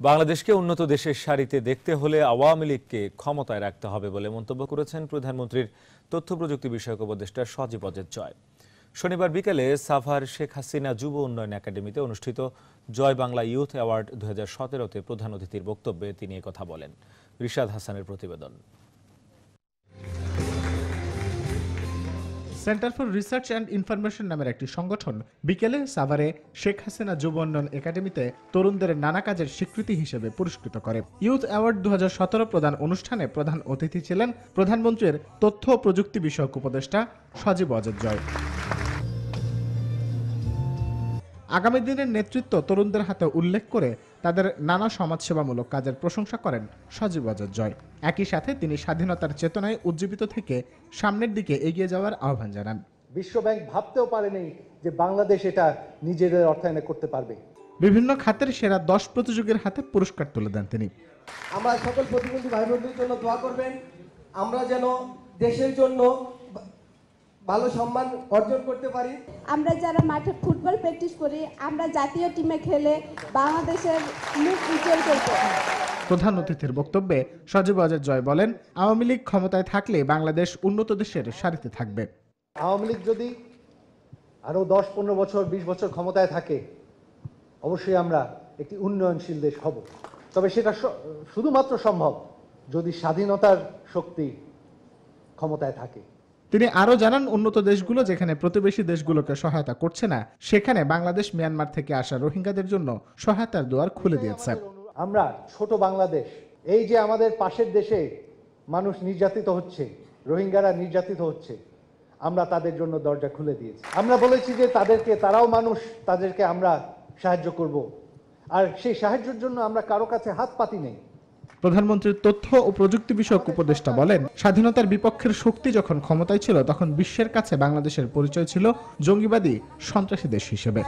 বাংলাদেশকে উন্নত দেশের সারিতে দেখতে হলে আওয়ামী লীগকে ক্ষমতায় রাখতে হবে বলে মন্তব্য করেছেন প্রধানমন্ত্রীর তথ্য প্রযুক্তি বিষয়ক উপদেষ্টা সজীব অজের জয়। শনিবার বিকেলে সাভার শেখ হাসিনা যুব উন্নয়ন একাডেমিতে অনুষ্ঠিত জয় বাংলা ইউথ অ্যাওয়ার্ড দু হাজার সতেরোতে প্রধান অতিথির বক্তব্যে তিনি কথা বলেন। রিশাদ হাসানের প্রতিবেদন। Centre for Research and Information নামের একটি সংগঠন বিকেলে সাভারে শেখ হাসিনা যুব উন্নয়ন একাডেমিতে তরুণদের নানা কাজের স্বীকৃতি হিসেবে পুরস্কৃত করে। ইউথ অ্যাওয়ার্ড দু হাজার সতেরো প্রদান অনুষ্ঠানে প্রধান অতিথি ছিলেন প্রধানমন্ত্রীর তথ্য ও প্রযুক্তি বিষয়ক উপদেষ্টা সজীব অজয় জয়। আগামী দিনের নেতৃত্ব তরুণদের হাতে উল্লেখ করে তাদের নানা সমাজসেবামূলক কাজের প্রশংসা করেন সজীব অজয় জয়। একই সাথে তিনি স্বাধীনতার চেতনায় উজ্জীবিত থেকে সামনের দিকে এগিয়ে যাওয়ার আহ্বান জানান। বিশ্বব্যাংক ভাবতেও পারেনি যে বাংলাদেশ এটা নিজেদের অর্থায়নে করতে পারবে। বিভিন্ন খাতের সেরা দশ প্রতিযোগীর হাতে পুরস্কার তুলে দেন তিনি। আমরা সকল প্রতিবন্ধী ভাই বোনদের জন্য দোয়া করবেন আমরা যেন দেশের জন্য ভালো সম্মান অর্জন করতে পারি। আমরা যারা মাঠে ফুটবল প্র্যাকটিস করি আমরা জাতীয় টিমে খেলে বাংলাদেশের মুখ উজ্জ্বল করব প্রধান অতিথির বক্তব্যে সজীব অজয় জয় বলেন আওয়ামী লীগ ক্ষমতায় থাকলে বাংলাদেশ উন্নত দেশের সারিতে থাকবে। আওয়ামী লীগ যদি আরও দশ পনেরো বছর বিশ বছর ক্ষমতায় থাকে অবশ্যই আমরা একটি উন্নয়নশীল দেশ হব। তবে সেটা শুধুমাত্র সম্ভব যদি স্বাধীনতার শক্তি ক্ষমতায় থাকে। তিনি আরও জানান উন্নত দেশগুলো যেখানে প্রতিবেশী দেশগুলোকে সহায়তা করছে না সেখানে বাংলাদেশ মিয়ানমার থেকে আসা রোহিঙ্গাদের জন্য সহায়তার দুয়ার খুলে দিয়েছে। আমরা ছোট বাংলাদেশ এই যে আমাদের পাশের দেশে মানুষ নির্যাতিত হচ্ছে রোহিঙ্গারা নির্যাতিত হচ্ছে আমরা তাদের জন্য দরজা খুলে দিয়েছি। আমরা বলেছি যে তাদেরকে তারাও মানুষ তাদেরকে আমরা সাহায্য করব। আর সেই সাহায্যের জন্য আমরা কারও কাছে হাত পাতি নেই। প্রধানমন্ত্রীর তথ্য ও প্রযুক্তি বিষয়ক উপদেষ্টা বলেন, স্বাধীনতার বিপক্ষের শক্তি যখন ক্ষমতায় ছিল, তখন বিশ্বের কাছে বাংলাদেশের পরিচয় ছিল জঙ্গিবাদী সন্ত্রাসী দেশ হিসেবে।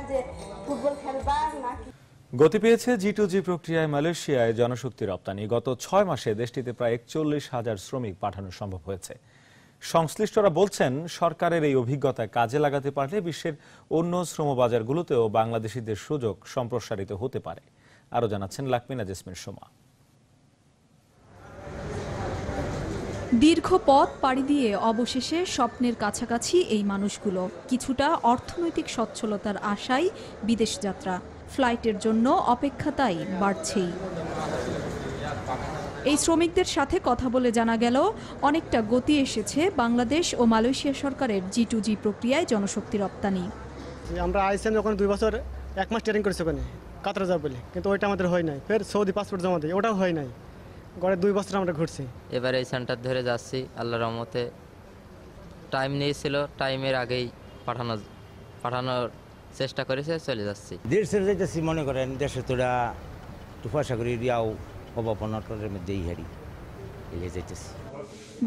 গতি পেয়েছে জি টু জি প্রক্রিয়ায় মালয়েশিয়ায় জনশক্তি রপ্তানি। গত ছয় মাসে দেশটিতে প্রায় একচল্লিশ হাজার শ্রমিক পাঠানো সম্ভব হয়েছে। সংশ্লিষ্টরা বলছেন, সরকারের এই অভিজ্ঞতা কাজে লাগাতে পারলে বিশ্বের অন্য শ্রমবাজারগুলোতেও বাংলাদেশিদের সুযোগ সম্প্রসারিত হতে পারে। আরও জানাচ্ছেন লাকমিনা জেসমিন সোমা। দীর্ঘ পথ পাড়ি দিয়ে অবশেষে স্বপ্নের কাছাকাছি এই মানুষগুলো। কিছুটা অর্থনৈতিক সচ্ছলতার আশায় বিদেশ যাত্রা। ফ্লাইটের জন্য অপেক্ষা তাই বাড়ছেই। এই শ্রমিকদের সাথে কথা বলে জানা গেল, অনেকটা গতি এসেছে বাংলাদেশ ও মালয়েশিয়া সরকারের জি টু জি প্রক্রিয়ায় জনশক্তি রপ্তানি। আমরা আইসিএম যখন দুই বছর, এক মাস ট্রেনিং করেছি ওখানে, কাতার যাব বলে। কিন্তু ওইটা আমাদের হয় নাই। ফের সৌদি পাসপোর্ট জমা দিই ওটাও হয় নাই। গড়ে দুই বছর আমরা ঘুরছি। এবারে এই সেন্টার ধরে যাচ্ছি আল্লাহ রহমতে। টাইম নিয়েছিল টাইমের আগেই পাঠানো পাঠানোর চেষ্টা করেছে চলে যাচ্ছি। দেশের যাইতেছি মনে করেন দেশে তোরা তুফা পয়সা রিয়াও দিয়াও অবাপনাটরের মধ্যেই হারি এগিয়ে যাইতেছি।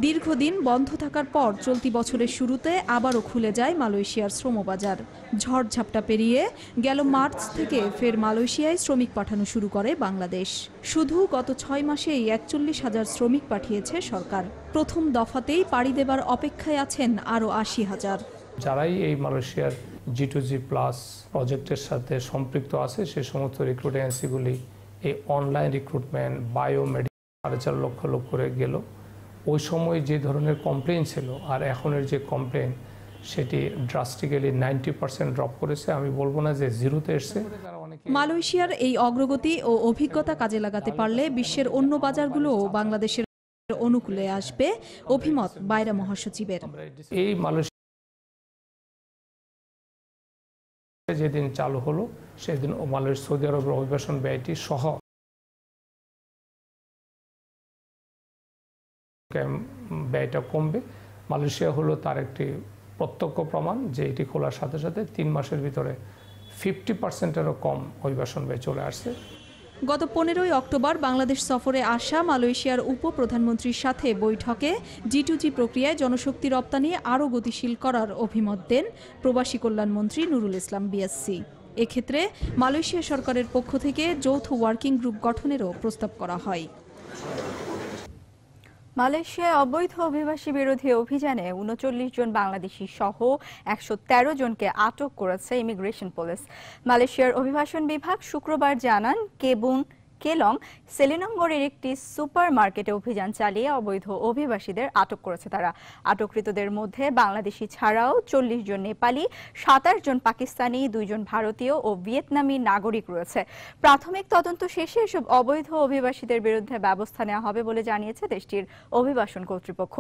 দীর্ঘদিন বন্ধ থাকার পর চলতি বছরের শুরুতে আবারও খুলে যায় মালয়েশিয়ার শ্রমবাজার। ঝড়ঝাপটা পেরিয়ে গেল মার্চ থেকে ফের মালয়েশিয়ায় শ্রমিক পাঠানো শুরু করে বাংলাদেশ। শুধু গত ছয় মাসেই একচল্লিশ হাজার শ্রমিক পাঠিয়েছে সরকার। প্রথম দফাতেই পাড়ি দেবার অপেক্ষায় আছেন আরও আশি হাজার। যারাই এই মালয়েশিয়ার জি টু জি প্লাস প্রজেক্টের সাথে সম্পৃক্ত আছে, সে সমস্ত রিক্রুট এজেন্সিগুলি এই অনলাইন রিক্রুটমেন্ট বায়োমেডিক সাড়ে চার লক্ষ লোক করে গেল। ওই সময় যে ধরনের কমপ্লেন ছিল আর এখনের যে কমপ্লেন সেটি ড্রাস্টিক্যালি নাইনটি পার্সেন্ট ড্রপ করেছে। আমি বলব না যে জিরোতে এসছে। মালয়েশিয়ার এই অগ্রগতি ও অভিজ্ঞতা কাজে লাগাতে পারলে বিশ্বের অন্য বাজারগুলোও বাংলাদেশের অনুকূলে আসবে অভিমত বাইরা মহাসচিবের। এই মালয়েশিয়া যেদিন চালু হলো সেদিন ও মালয়েশিয়া সৌদি আরবের অভিবাসন ব্যয়টি সহ ব্যয়টা কমবে। মালয়েশিয়া হলো তার একটি প্রত্যক্ষ প্রমাণ যে এটি খোলার সাথে সাথে তিন মাসের ভিতরে ফিফটি পার্সেন্টেরও কম অভিবাসন ব্যয় চলে আসছে। গত পনেরোই অক্টোবর বাংলাদেশ সফরে আসা মালয়েশিয়ার উপপ্রধানমন্ত্রীর সাথে বৈঠকে জি টু জি প্রক্রিয়ায় জনশক্তি রপ্তানি আরও গতিশীল করার অভিমত দেন প্রবাসী কল্যাণমন্ত্রী নুরুল ইসলাম বিএসসি। এক্ষেত্রে মালয়েশিয়া সরকারের পক্ষ থেকে যৌথ ওয়ার্কিং গ্রুপ গঠনেরও প্রস্তাব করা হয়। মালয়েশিয়ায় অবৈধ অভিবাসী বিরোধী অভিযানে উনচল্লিশ জন বাংলাদেশি সহ একশো তেরো জনকে আটক করেছে ইমিগ্রেশন পুলিশ। মালয়েশিয়ার অভিবাসন বিভাগ শুক্রবার জানান, কেবুন কেলং সেলিনঙ্গরের একটি সুপার মার্কেটে অভিযান চালিয়ে অবৈধ অভিবাসীদের আটক করেছে তারা। আটককৃতদের মধ্যে বাংলাদেশি ছাড়াও চল্লিশ জন নেপালি, সাতাশ জন পাকিস্তানি দুইজন ভারতীয় ও ভিয়েতনামি নাগরিক রয়েছে। প্রাথমিক তদন্ত শেষে এসব অবৈধ অভিবাসীদের বিরুদ্ধে ব্যবস্থা নেওয়া হবে বলে জানিয়েছে দেশটির অভিবাসন কর্তৃপক্ষ।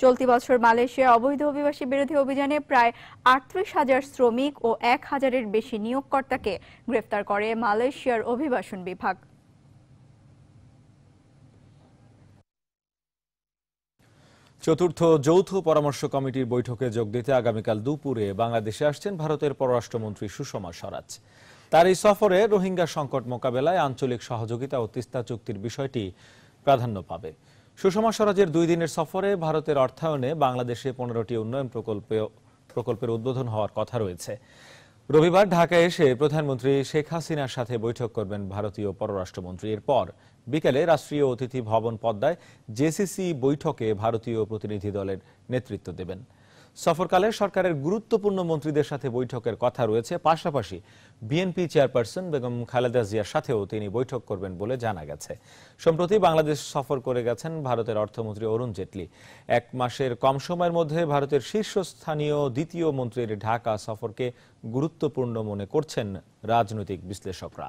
চলতি বছর মালয়েশিয়া অবৈধ অভিবাসী বিরোধী অভিযানে প্রায় আটত্রিশ হাজার শ্রমিক ও এক হাজারের বেশি নিয়োগকর্তাকে গ্রেফতার করে মালয়েশিয়ার অভিবাসন বিভাগ। চতুর্থ যৌথ পরামর্শ কমিটির বৈঠকে যোগ দিতে আগামীকাল দুপুরে বাংলাদেশে আসছেন ভারতের পররাষ্ট্রমন্ত্রী সুষমা স্বরাজ। তার এই সফরে রোহিঙ্গা সংকট মোকাবেলায় আঞ্চলিক সহযোগিতা ও তিস্তা চুক্তির বিষয়টি প্রাধান্য পাবে। সুষমা স্বরাজের দুই দিনের সফরে ভারতের অর্থায়নে বাংলাদেশে পনেরোটি উন্নয়ন প্রকল্পে প্রকল্পের উদ্বোধন হওয়ার কথা রয়েছে। রবিবার ঢাকায় এসে প্রধানমন্ত্রী শেখ হাসিনার সাথে বৈঠক করবেন ভারতীয় পররাষ্ট্রমন্ত্রী। এরপর বিকেলে রাষ্ট্রীয় অতিথি ভবন পদ্মায় জেসিসি বৈঠকে ভারতীয় প্রতিনিধি দলের নেতৃত্ব দেবেন। সফরকালে সরকারের গুরুত্বপূর্ণ মন্ত্রীদের সাথে বৈঠকের কথা রয়েছে। পাশাপাশি বিএনপি চেয়ারপারসন বেগম খালেদা জিয়ার সাথেও তিনি বৈঠক করবেন বলে জানা গেছে। সম্প্রতি বাংলাদেশ সফর করে গেছেন ভারতের অর্থমন্ত্রী অরুণ জেটলি। এক মাসের কম সময়ের মধ্যে ভারতের শীর্ষস্থানীয় দ্বিতীয় মন্ত্রীর ঢাকা সফরকে গুরুত্বপূর্ণ মনে করছেন রাজনৈতিক বিশ্লেষকরা।